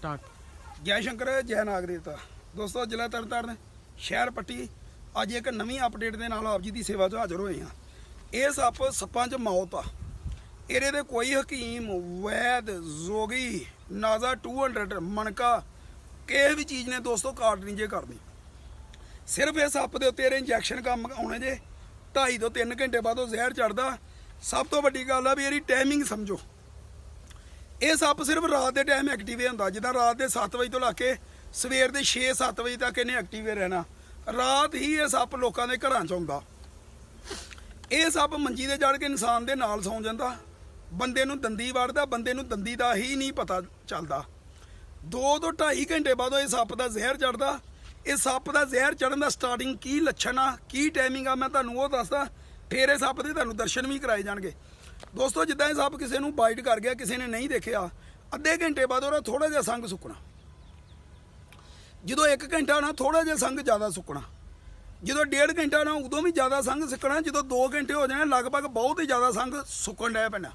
Start Jai Shankar, ਜੈ ਨਾਗ ਦੇਵਤਾ ਦੋਸਤੋ, ਜ਼ਿਲ੍ਹਾ ਤਰਨਤਾਰਨ, ਸ਼ਹਿਰ ਪੱਟੀ, ਅੱਜ ਇੱਕ ਨਵੀਂ ਅਪਡੇਟ ਦੇ ਨਾਲ ਆਪ ਜੀ ਦੀ ਸੇਵਾ 'ਚ ਹਾਜ਼ਰ ਹੋਏ ਹਾਂ। ਇਹ ਸੱਪ, ਸੱਪਾਂ 'ਚ ਮੌਤ ਆ। ਇਹਦੇ ਦੇ ਕੋਈ ਹਕੀਮ, ਵੈਦ, ਜੋਗੀ, ਨਾਜ਼ਾ 200 ਮਣਕਾ, ਕਿਸੇ ਵੀ ਚੀਜ਼ ਨੇ ਦੋਸਤੋ ਕਾਰਡ ਨਹੀਂ ਜੇ ਕਰਦੀ ਸਿਰਫ ਇਹ ਸੱਪ ਦੇ ਉੱਤੇ ਇਹਦੇ ਇੰਜੈਕਸ਼ਨ ਕੰਮ ਆਉਣੇ ਜੇ। 2.5 ਤੋਂ 3 ਘੰਟੇ ਬਾਅਦ ਉਹ ਜ਼ਹਿਰ ਚੜਦਾ ਸਭ ਤੋਂ ਵੱਡੀ ਗੱਲ ਆ ਵੀ ਇਹਦੀ ਟਾਈਮਿੰਗ ਸਮਝੋ। ਇਹ ਸੱਪ ਸਿਰਫ ਰਾਤ ਦੇ ਟਾਈਮ ਐਕਟਿਵ ਹੁੰਦਾ। ਜਿੱਦਾਂ ਰਾਤ ਦੇ 7 ਵਜੇ ਤੋਂ ਲਾ ਕੇ ਸਵੇਰ ਦੇ 6-7 ਵਜੇ ਤੱਕ ਇਹਨੇ ਐਕਟਿਵ ਰਹਿਣਾ। ਰਾਤ ਹੀ ਇਹ ਸੱਪ ਲੋਕਾਂ ਦੇ ਘਰਾਂ 'ਚ ਆਉਂਦਾ। ਇਹ ਸੱਪ ਮੰਜੀ ਤੇ ਚੜ ਕੇ ਇਨਸਾਨ ਦੇ ਨਾਲ ਸੌਂ ਜਾਂਦਾ। ਬੰਦੇ ਨੂੰ ਦੰਦੀ ਵੜਦਾ ਬੰਦੇ ਨੂੰ ਦੰਦੀ ਦਾ ਹੀ ਨਹੀਂ ਪਤਾ ਚੱਲਦਾ। 2 ਤੋਂ 2.5 ਘੰਟੇ ਬਾਅਦ ਇਹ ਸੱਪ ਦਾ ਜ਼ਹਿਰ ਚੜਦਾ ਇਹ ਸੱਪ ਦਾ ਜ਼ਹਿਰ ਚੜਨ ਦਾ ਸਟਾਰਟਿੰਗ ਕੀ ਲੱਛਣ ਆ, ਕੀ ਟਾਈਮਿੰਗ ਆ, ਮੈਂ ਤੁਹਾਨੂੰ ਉਹ ਦੱਸਦਾ। ਫੇਰ ਇਹ ਸੱਪ ਦੇ ਤੁਹਾਨੂੰ ਦਰਸ਼ਨ ਵੀ ਕਰਾਏ ਜਾਣਗੇ। ਦੋਸਤੋ, ਜਿੱਦਾਂ ਇਹ ਸੱਪ ਕਿਸੇ ਨੂੰ ਬਾਈਟ ਕਰ ਗਿਆ, ਕਿਸੇ ਨੇ ਨਹੀਂ ਦੇਖਿਆ, ਅੱਧੇ ਘੰਟੇ ਬਾਅਦ ਉਹਦਾ ਥੋੜਾ ਜਿਹਾ ਸੰਗ ਸੁੱਕਣਾ। ਜਦੋਂ 1 ਘੰਟਾ ਨਾ ਥੋੜਾ ਜਿਹਾ ਸੰਗ ਜ਼ਿਆਦਾ ਸੁੱਕਣਾ, ਜਦੋਂ ਡੇਢ ਘੰਟਾ ਨਾ ਉਦੋਂ ਵੀ ਜ਼ਿਆਦਾ ਸੰਗ ਸੁੱਕਣਾ, ਜਦੋਂ 2 ਘੰਟੇ ਹੋ ਜਾਣੇ, ਲਗਭਗ ਬਹੁਤ ਹੀ ਜ਼ਿਆਦਾ ਸੰਗ ਸੁੱਕਣ ਡਿਆ ਪੈਣਾ।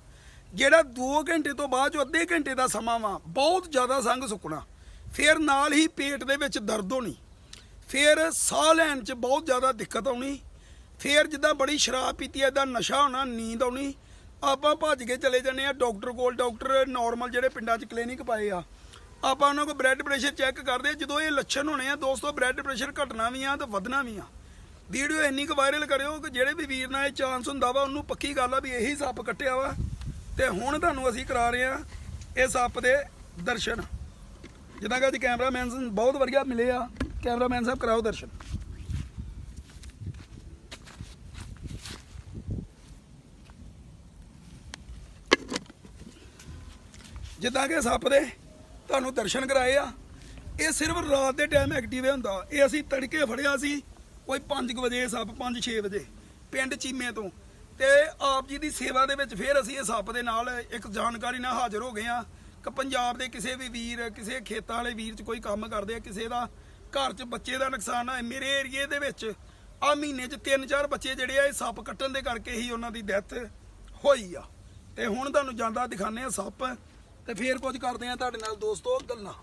ਜਿਹੜਾ 2 ਘੰਟੇ ਤੋਂ ਬਾਅਦ ਜੋ ਅੱਧੇ ਘੰਟੇ ਦਾ ਸਮਾਂ ਵਾ, ਬਹੁਤ ਜ਼ਿਆਦਾ ਸੰਗ ਸੁੱਕਣਾ। ਫਿਰ ਨਾਲ ਹੀ ਪੇਟ ਦੇ ਵਿੱਚ ਦਰਦ ਹੋਣੀ। ਫਿਰ ਸਾਹ ਲੈਣ 'ਚ ਬਹੁਤ ਜ਼ਿਆਦਾ ਦਿੱਕਤ ਆਉਣੀ। ਫਿਰ ਜਿੱਦਾਂ ਬੜੀ ਸ਼ਰਾਬ ਪੀਤੀ ਐ ਦਾ ਨਸ਼ਾ ਹੋਣਾ, ਨੀਂਦ ਆਉਣੀ। ਆਪਾਂ ਭੱਜ ਕੇ ਚਲੇ ਜਾਂਦੇ ਆ ਡਾਕਟਰ ਕੋਲ, ਡਾਕਟਰ ਨਾਰਮਲ ਜਿਹੜੇ ਪਿੰਡਾਂ 'ਚ ਕਲੀਨਿਕ ਪਾਏ ਆ। ਆਪਾਂ ਉਹਨਾਂ ਕੋਲ ਬਲੱਡ ਪ੍ਰੈਸ਼ਰ ਚੈੱਕ ਕਰਦੇ ਜਦੋਂ ਇਹ ਲੱਛਣ ਹੋਣੇ ਆ, ਦੋਸਤੋ ਬਲੱਡ ਪ੍ਰੈਸ਼ਰ ਘਟਣਾ ਵੀ ਆ ਤੇ ਵਧਣਾ ਵੀ ਆ। ਵੀਡੀਓ ਇੰਨੀ ਕੁ ਵਾਇਰਲ ਕਰਿਓ ਕਿ ਜਿਹੜੇ ਵੀ ਵੀਰ ਨਾਲ ਇਹ ਚਾਂਸ ਹੁੰਦਾ ਵਾ, ਉਹਨੂੰ ਪੱਕੀ ਗੱਲ ਆ ਵੀ ਇਹੀ ਸੱਪ ਕੱਟਿਆ ਵਾ। ਤੇ ਹੁਣ ਤੁਹਾਨੂੰ ਅਸੀਂ ਕਰਾ ਰਹੇ ਆ ਇਹ ਸੱਪ ਦੇ ਦਰਸ਼ਨ। ਜਿੱਦਾਂ ਕਿ ਅੱਜ ਕੈਮਰਾਮੈਨ ਬਹੁਤ ਵਧੀਆ ਮਿਲੇ ਆ। ਕੈਮਰਾਮੈਨ ਸਾਹਿਬ, ਕਰਾਓ ਦਰਸ਼ਨ। ਜਿੱਦਾਂ ਕਿ ਸੱਪ ਦੇ ਤੁਹਾਨੂੰ ਦਰਸ਼ਨ ਕਰਾਏ ਆ, ਇਹ ਸਿਰਫ ਰਾਤ ਦੇ ਟਾਈਮ ਐਕਟਿਵ ਹੁੰਦਾ। ਇਹ ਅਸੀਂ ਤੜਕੇ ਫੜਿਆ ਸੀ, ਕੋਈ 5 ਵਜੇ, ਸੱਪ 5-6 ਵਜੇ, ਪਿੰਡ ਚੀਮੇ ਤੋਂ। ਤੇ ਆਪ ਜੀ ਦੀ ਸੇਵਾ ਦੇ ਵਿੱਚ ਫਿਰ ਅਸੀਂ ਇਹ ਸੱਪ ਦੇ ਨਾਲ ਇੱਕ ਜਾਣਕਾਰੀ ਨਾਲ ਹਾਜ਼ਰ ਹੋ ਗਏ ਆ ਕਿ ਪੰਜਾਬ ਦੇ ਕਿਸੇ ਵੀ ਵੀਰ, ਕਿਸੇ ਖੇਤਾਂ ਵਾਲੇ ਵੀਰ 'ਚ ਕੋਈ ਕੰਮ ਕਰਦੇ ਆ, ਕਿਸੇ ਦਾ ਘਰ 'ਚ ਬੱਚੇ ਦਾ ਨੁਕਸਾਨ ਆ। ਮੇਰੇ ਏਰੀਏ ਦੇ ਵਿੱਚ ਆ ਮਹੀਨੇ 'ਚ ਤਿੰਨ ਚਾਰ ਬੱਚੇ ਜਿਹੜੇ ਆ, ਇਹ ਸੱਪ ਕੱਟਣ ਦੇ ਕਰਕੇ ਹੀ ਉਹਨਾਂ ਦੀ ਡੈਥ ਹੋਈ ਆ। ਤੇ ਹੁਣ ਤੁਹਾਨੂੰ ਜਾਂਦਾ ਦਿਖਾਣੇ ਆ ਸੱਪ ਤੇ ਫੇਰ ਕੁਝ ਕਰਦੇ ਆ ਤੁਹਾਡੇ ਨਾਲ ਦੋਸਤੋ ਗੱਲਾਂ।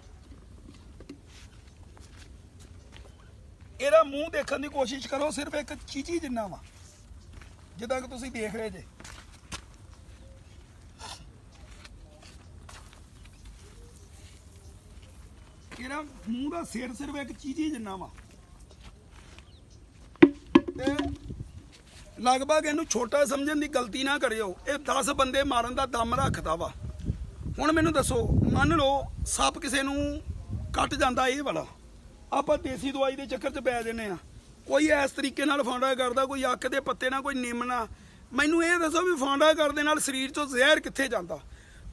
ਇਹਦਾ ਮੂੰਹ ਦੇਖਣ ਦੀ ਕੋਸ਼ਿਸ਼ ਕਰੋ, ਸਿਰਫ ਇੱਕ ਚੀਚੀ ਜਿੰਨਾ ਵਾ, ਜਿੱਦਾਂ ਕਿ ਤੁਸੀਂ ਦੇਖ ਰਹੇ ਜੇ। ਇਹਦਾ ਮੂੰਹ ਦਾ ਸਿਰ ਸਿਰਫ ਇੱਕ ਚੀਚੀ ਜਿੰਨਾ ਵਾ। ਤੇ ਲਗਭਗ ਇਹਨੂੰ ਛੋਟਾ ਸਮਝਣ ਦੀ ਗਲਤੀ ਨਾ ਕਰਿਓ, ਇਹ 10 ਬੰਦੇ ਮਾਰਨ ਦਾ ਦਮ ਰੱਖਦਾ ਵਾ। ਹੁਣ ਮੈਨੂੰ ਦੱਸੋ, ਮੰਨ ਲਓ ਸੱਪ ਕਿਸੇ ਨੂੰ ਕੱਟ ਜਾਂਦਾ ਇਹ ਵਾਲਾ। ਆਪਾਂ ਦੇਸੀ ਦਵਾਈ ਦੇ ਚੱਕਰ 'ਚ ਪੈ ਜੰਨੇ ਆ ਕੋਈ ਇਸ ਤਰੀਕੇ ਨਾਲ ਫਾਂਡਾ ਕਰਦਾ, ਕੋਈ ਅੱਖ ਦੇ ਪੱਤੇ ਨਾਲ, ਕੋਈ ਨਿੰਮ ਨਾਲ। ਮੈਨੂੰ ਇਹ ਦੱਸੋ ਵੀ ਫਾਂਡਾ ਕਰਦੇ ਨਾਲ ਸਰੀਰ 'ਚੋਂ ਜ਼ਹਿਰ ਕਿੱਥੇ ਜਾਂਦਾ?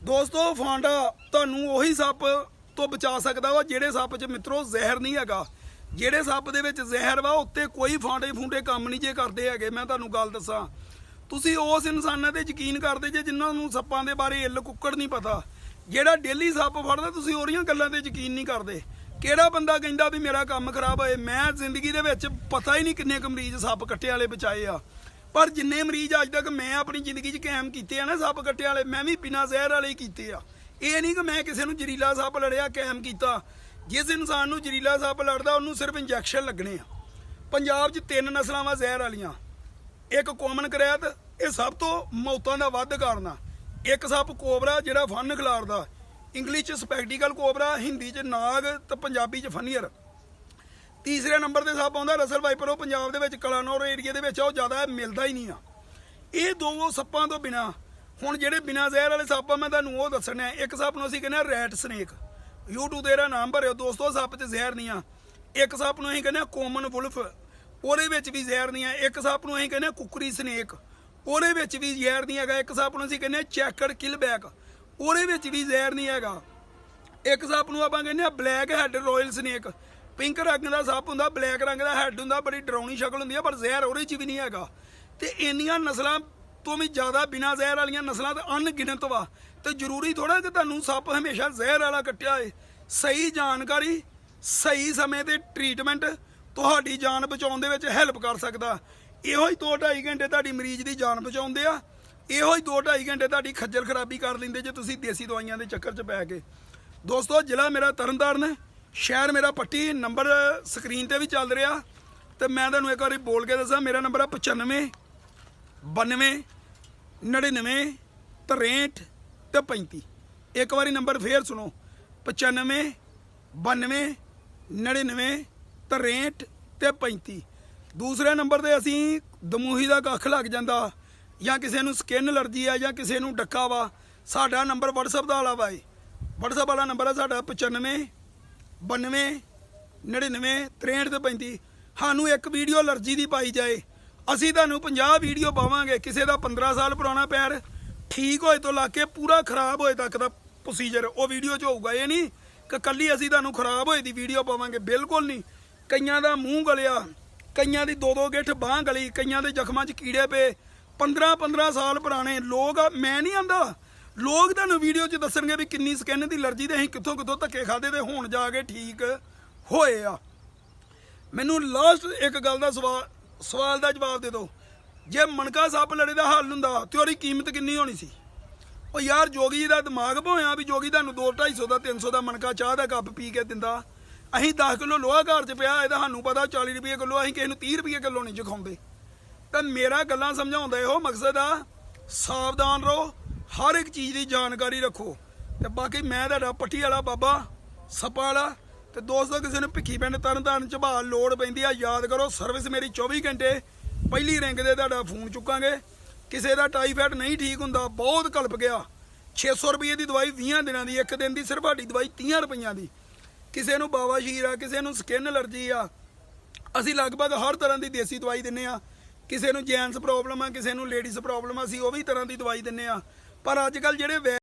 ਦੋਸਤੋ, ਫਾਂਡਾ ਤੁਹਾਨੂੰ ਉਹੀ ਸੱਪ ਤੋਂ ਬਚਾ ਸਕਦਾ ਵਾ ਜਿਹੜੇ ਸੱਪ 'ਚ ਮਿੱਤਰੋ ਜ਼ਹਿਰ ਨਹੀਂ ਹੈਗਾ। ਜਿਹੜੇ ਸੱਪ ਦੇ ਵਿੱਚ ਜ਼ਹਿਰ ਵਾ, ਉੱਤੇ ਕੋਈ ਫਾਂਡੇ ਫੁੰਡੇ ਕੰਮ ਨਹੀਂ ਜੇ ਕਰਦੇ ਹੈਗੇ। ਮੈਂ ਤੁਹਾਨੂੰ ਗੱਲ ਦੱਸਾਂ। ਤੁਸੀਂ ਉਸ ਇਨਸਾਨਾਂ ਤੇ ਯਕੀਨ ਕਰਦੇ ਜੇ ਜਿਨ੍ਹਾਂ ਨੂੰ ਸੱਪਾਂ ਦੇ ਬਾਰੇ ਇੱਲ ਕੁੱਕੜ ਨਹੀਂ ਪਤਾ। ਜਿਹੜਾ ਡੇਲੀ ਸੱਪ ਫੜਦਾ, ਤੁਸੀਂ ਉਹਦੀਆਂ ਗੱਲਾਂ ਤੇ ਯਕੀਨ ਨਹੀਂ ਕਰਦੇ। ਕਿਹੜਾ ਬੰਦਾ ਕਹਿੰਦਾ ਵੀ ਮੇਰਾ ਕੰਮ ਖਰਾਬ ਹੋਏ? ਮੈਂ ਜ਼ਿੰਦਗੀ ਦੇ ਵਿੱਚ ਪਤਾ ਹੀ ਨਹੀਂ ਕਿੰਨੇ ਕੁ ਮਰੀਜ਼ ਸੱਪ ਕੱਟੇ ਵਾਲੇ ਬਚਾਏ ਆ। ਪਰ ਜਿੰਨੇ ਮਰੀਜ਼ ਅੱਜ ਤੱਕ ਮੈਂ ਆਪਣੀ ਜ਼ਿੰਦਗੀ 'ਚ ਕਾਇਮ ਕੀਤੇ ਆ ਨਾ ਸੱਪ ਕੱਟੇ ਵਾਲੇ, ਮੈਂ ਵੀ ਬਿਨਾਂ ਜ਼ਹਿਰ ਵਾਲੇ ਹੀ ਕੀਤੇ ਆ। ਇਹ ਨਹੀਂ ਕਿ ਮੈਂ ਕਿਸੇ ਨੂੰ ਜ਼ਰੀਲਾ ਸੱਪ ਲੜਿਆ, ਕਾਇਮ ਕੀਤਾ। ਜਿਸ ਇਨਸਾਨ ਨੂੰ ਜ਼ਰੀਲਾ ਸੱਪ ਲੜਦਾ, ਉਹਨੂੰ ਸਿਰਫ ਇੰਜੈਕਸ਼ਨ ਲੱਗਣੇ ਆ। ਪੰਜਾਬ 'ਚ ਤਿੰਨ ਨਸਲਾਂ ਵਾ ਜ਼ਹਿਰ ਵਾਲੀਆਂ। ਇੱਕ ਕਾਮਨ ਕਰੈਤ ਇਹ ਸਭ ਤੋਂ ਮੌਤਾਂ ਦਾ ਵੱਧ ਕਾਰਨ ਆ। ਇੱਕ ਸੱਪ ਕੋਬਰਾ ਜਿਹੜਾ ਫਨ ਖਿਲਾਰਦਾ ਇੰਗਲਿਸ਼ ਚ ਸਪੈਕਟੀਕਲ ਕੋਬਰਾ ਹਿੰਦੀ ਚ ਨਾਗ ਤੇ ਪੰਜਾਬੀ ਚ ਫਨੀਅਰ ਤੀਸਰੇ ਨੰਬਰ ਤੇ ਸੱਪ ਆਉਂਦਾ ਰਸਲ ਵਾਈਪਰ ਉਹ ਪੰਜਾਬ ਦੇ ਵਿੱਚ ਕਲਾਨੌਰ ਏਰੀਆ ਦੇ ਵਿੱਚ ਆ, ਉਹ ਜ਼ਿਆਦਾ ਮਿਲਦਾ ਹੀ ਨਹੀਂ ਆ। ਇਹ ਦੋ ਸੱਪਾਂ ਤੋਂ ਬਿਨਾ ਹੁਣ ਜਿਹੜੇ ਬਿਨਾ ਜ਼ਹਿਰ ਵਾਲੇ ਸੱਪ ਆ ਮੈਂ ਤੁਹਾਨੂੰ ਉਹ ਦੱਸਣਾ ਇੱਕ ਸੱਪ ਨੂੰ ਅਸੀਂ ਕਹਿੰਦੇ ਆ ਰੈਟ ਸਨੇਕ। YouTube ਤੇ ਇਹਦਾ ਨਾਮ ਭਰਿਓ ਦੋਸਤੋ ਸੱਪ 'ਚ ਜ਼ਹਿਰ ਨਹੀਂ ਆ। ਇੱਕ ਸੱਪ ਨੂੰ ਅਸੀਂ ਕਹਿੰਦੇ ਆ ਕੋਮਨ ਵੁਲਫ ਉਹਦੇ ਵਿੱਚ ਵੀ ਜ਼ਹਿਰ ਨਹੀਂ ਹੈ ਇੱਕ ਸੱਪ ਨੂੰ ਅਸੀਂ ਕਹਿੰਦੇ ਆ ਕੁਕਰੀ ਸਨੇਕ। ਉਹਦੇ ਵਿੱਚ ਵੀ ਜ਼ਹਿਰ ਨਹੀਂ ਹੈਗਾ। ਇੱਕ ਸੱਪ ਨੂੰ ਅਸੀਂ ਕਹਿੰਦੇ ਆ ਚੈਕਰ ਕਿਲਬੈਕ ਉਹਦੇ ਵਿੱਚ ਵੀ ਜ਼ਹਿਰ ਨਹੀਂ ਹੈਗਾ। ਇੱਕ ਸੱਪ ਨੂੰ ਆਪਾਂ ਕਹਿੰਦੇ ਆ black head royal snake. Pink ਰੰਗ ਦਾ ਸੱਪ ਹੁੰਦਾ, ਬਲੈਕ ਰੰਗ ਦਾ ਹੈਡ ਹੁੰਦਾ, ਬੜੀ ਡਰਾਉਣੀ ਸ਼ਕਲ ਹੁੰਦੀ ਆ, ਪਰ ਜ਼ਹਿਰ ਉਹਦੇ 'ਚ ਵੀ ਨਹੀਂ ਹੈਗਾ। ਤੇ ਇੰਨੀਆਂ ਨਸਲਾਂ ਤੋਂ ਵੀ ਜ਼ਿਆਦਾ ਬਿਨਾਂ ਜ਼ਹਿਰ ਵਾਲੀਆਂ ਨਸਲਾਂ ਤਾਂ ਅਣਗਿਣਤ ਵਾ। ਤੇ ਜ਼ਰੂਰੀ ਥੋੜਾ ਕਿ ਤੁਹਾਨੂੰ ਸੱਪ ਹਮੇਸ਼ਾ ਜ਼ਹਿਰ ਵਾਲਾ ਕੱਟਿਆ ਏ ਸਹੀ ਜਾਣਕਾਰੀ, ਸਹੀ ਸਮੇਂ ਤੇ ਟ੍ਰੀਟਮੈਂਟ ਤੁਹਾਡੀ ਜਾਨ ਬਚਾਉਣ ਦੇ ਵਿੱਚ ਹੈਲਪ ਕਰ ਸਕਦਾ। ਇਹੋ ਹੀ 2.5 ਘੰਟੇ ਤੁਹਾਡੀ ਮਰੀਜ਼ ਦੀ ਜਾਨ ਬਚਾਉਂਦੇ ਆ। ਇਹੋ ਹੀ 2.5 ਘੰਟੇ ਤੁਹਾਡੀ ਖੱਜਲ ਖਰਾਬੀ ਕਰ ਲੈਂਦੇ ਜੇ ਤੁਸੀਂ ਦੇਸੀ ਦਵਾਈਆਂ ਦੇ ਚੱਕਰ 'ਚ ਪੈ ਕੇ। ਦੋਸਤੋ, ਜ਼ਿਲ੍ਹਾ ਮੇਰਾ ਤਰਨਤਾਰਨ ਹੈ, ਸ਼ਹਿਰ ਮੇਰਾ ਪੱਟੀ, ਨੰਬਰ ਸਕਰੀਨ ਤੇ ਵੀ ਚੱਲ ਰਿਹਾ। ਤੇ ਮੈਂ ਤੁਹਾਨੂੰ ਇੱਕ ਵਾਰੀ ਬੋਲ ਕੇ ਦੱਸਾਂ, ਮੇਰਾ ਨੰਬਰ ਆ 95 92 99 63 ਤੇ 35 ਇੱਕ ਵਾਰੀ ਨੰਬਰ ਫੇਰ ਸੁਣੋ 95 92 99 63 ਤੇ 35 ਦੂਸਰੇ ਨੰਬਰ ਤੇ ਅਸੀਂ ਦਮੂਹੀ ਦਾ ਕੱਖ ਲੱਗ ਜਾਂਦਾ, ਜਾਂ ਕਿਸੇ ਨੂੰ ਸਕਿਨ ਅਲਰਜੀ ਆ, ਜਾਂ ਕਿਸੇ ਨੂੰ ਡੱਕਾ ਵਾ, ਸਾਡਾ ਨੰਬਰ WhatsApp ਦਾ ਵਾਲਾ ਵਾ ਏ WhatsApp ਵਾਲਾ ਨੰਬਰ ਆ ਸਾਡਾ 95 92 99 63 ਤੇ 35 ਸਾਨੂੰ ਇੱਕ ਵੀਡੀਓ ਅਲਰਜੀ ਦੀ ਪਾਈ ਜਾਏ। ਅਸੀਂ ਤੁਹਾਨੂੰ 50 ਵੀਡੀਓ ਪਾਵਾਂਗੇ। ਕਿਸੇ ਦਾ 15 ਸਾਲ ਪੁਰਾਣਾ ਪੈਰ ਠੀਕ ਹੋਏ ਤੋਂ ਲਾ ਕੇ ਪੂਰਾ ਖਰਾਬ ਹੋਏ ਤੱਕ ਦਾ ਪ੍ਰੋਸੀਜਰ ਉਹ ਵੀਡੀਓ 'ਚ ਹੋਊਗਾ। ਇਹ ਨਹੀਂ ਕਿ ਕੱਲੀ ਅਸੀਂ ਤੁਹਾਨੂੰ ਖਰਾਬ ਹੋਏ ਦੀ ਵੀਡੀਓ ਪਾਵਾਂਗੇ। ਬਿਲਕੁਲ ਨਹੀਂ। ਕਈਆਂ ਦਾ ਮੂੰਹ ਗਲਿਆ, ਕਈਆਂ ਦੀ ਦੋ ਦੋ ਗਿੱਠ ਬਾਹ ਗਲੀ, ਕਈਆਂ ਦੇ ਜ਼ਖਮਾਂ 'ਚ ਕੀੜੇ ਪਏ। 15 15 ਸਾਲ ਪੁਰਾਣੇ ਲੋਕ ਮੈਂ ਨਹੀਂ ਆਂਦਾ। ਲੋਕ ਤੁਹਾਨੂੰ ਵੀਡੀਓ 'ਚ ਦੱਸਣਗੇ ਵੀ ਕਿੰਨੀ ਸਕਿਨ ਦੀ ਅਲਰਜੀ ਤੇ ਅਸੀਂ ਕਿੱਥੋਂ ਕਿੱਥੋਂ ਧੱਕੇ ਖਾਦੇ ਤੇ ਹੁਣ ਜਾ ਕੇ ਠੀਕ ਹੋਏ ਆ। ਮੈਨੂੰ ਲਾਸਟ ਇੱਕ ਗੱਲ ਦਾ ਸਵਾਲ ਸਵਾਲ ਦਾ ਜਵਾਬ ਦੇ ਦਿਓ। ਜੇ ਮਣਕਾ ਸੱਪ ਲੜੇ ਦਾ ਹੱਲ ਹੁੰਦਾ, ਤੇ ਉਹਦੀ ਕੀਮਤ ਕਿੰਨੀ ਹੋਣੀ ਸੀ? ਉਹ ਯਾਰ ਜੋਗੀ ਦਾ ਦਿਮਾਗ ਭੋਇਆ ਵੀ ਜੋਗੀ ਤੁਹਾਨੂੰ 2 250 ਦਾ 300 ਦਾ ਮਣਕਾ ਚਾਹ ਦਾ ਕੱਪ ਪੀ ਕੇ ਦਿੰਦਾ। ਅਸੀਂ 10 ਕਿਲੋ ਲੋਹਾ ਘਰ 'ਚ ਪਿਆ ਇਹਦਾ ਸਾਨੂੰ ਪਤਾ 40 ਰੁਪਏ ਕਿਲੋ, ਅਸੀਂ ਕਿਸੇ ਨੂੰ 30 ਰੁਪਏ ਕਿਲੋ ਨਹੀਂ ਚਖਾਉਂਦੇ ਤਾਂ ਮੇਰਾ ਗੱਲਾਂ ਸਮਝਾਉਂਦਾ ਇਹੋ ਮਕਸਦ ਆ, ਸਾਵਧਾਨ ਰਹੋ, ਹਰ ਇੱਕ ਚੀਜ਼ ਦੀ ਜਾਣਕਾਰੀ ਰੱਖੋ। ਤੇ ਬਾਕੀ ਮੈਂ ਤੁਹਾਡਾ ਪੱਠੀ ਵਾਲਾ ਬਾਬਾ, ਸੱਪਾ ਵਾਲਾ, ਤੇ ਦੋਸਤੋ, ਕਿਸੇ ਨੂੰ ਭਿੱਖੀ ਪਿੰਡ ਤਰਨ ਤਾਰਨ ਝਬਾਲ ਲੋੜ ਪੈਂਦੀ ਆ, ਯਾਦ ਕਰੋ ਸਰਵਿਸ ਮੇਰੀ 24 ਘੰਟੇ, ਪਹਿਲੀ ਰਿੰਗ ਦੇ ਤੁਹਾਡਾ ਫੋਨ ਚੁੱਕਾਂਗੇ। ਕਿਸੇ ਦਾ ਟਾਈਫਾਇਡ ਨਹੀਂ ਠੀਕ ਹੁੰਦਾ, ਬਹੁਤ ਕਲਪ ਗਿਆ। 600 ਰੁਪਏ ਦੀ ਦਵਾਈ 20 ਦਿਨਾਂ ਦੀ, ਇੱਕ ਦਿਨ ਦੀ, ਸਿਰਫ ਸਾਡੀ ਦਵਾਈ 30 ਰੁਪਈਆਂ ਦੀ। ਕਿਸੇ ਨੂੰ ਬਾਵਾਸ਼ੀਰ ਆ, ਕਿਸੇ ਨੂੰ ਸਕਿਨ ਅਲਰਜੀ ਆ। ਅਸੀਂ ਲਗਭਗ ਹਰ ਤਰ੍ਹਾਂ ਦੀ ਦੇਸੀ ਦਵਾਈ ਦਿੰਨੇ ਆ। ਕਿਸੇ ਨੂੰ ਜੈਂਟਸ ਪ੍ਰੋਬਲਮ ਆ, ਕਿਸੇ ਨੂੰ ਲੇਡੀਜ਼ ਪ੍ਰੋਬਲਮ ਆ, ਅਸੀਂ ਉਹ ਵੀ ਤਰ੍ਹਾਂ ਦੀ ਦਵਾਈ ਦਿੰਨੇ ਆ। ਪਰ ਅੱਜ ਕੱਲ ਜਿਹੜੇ ਵੈ-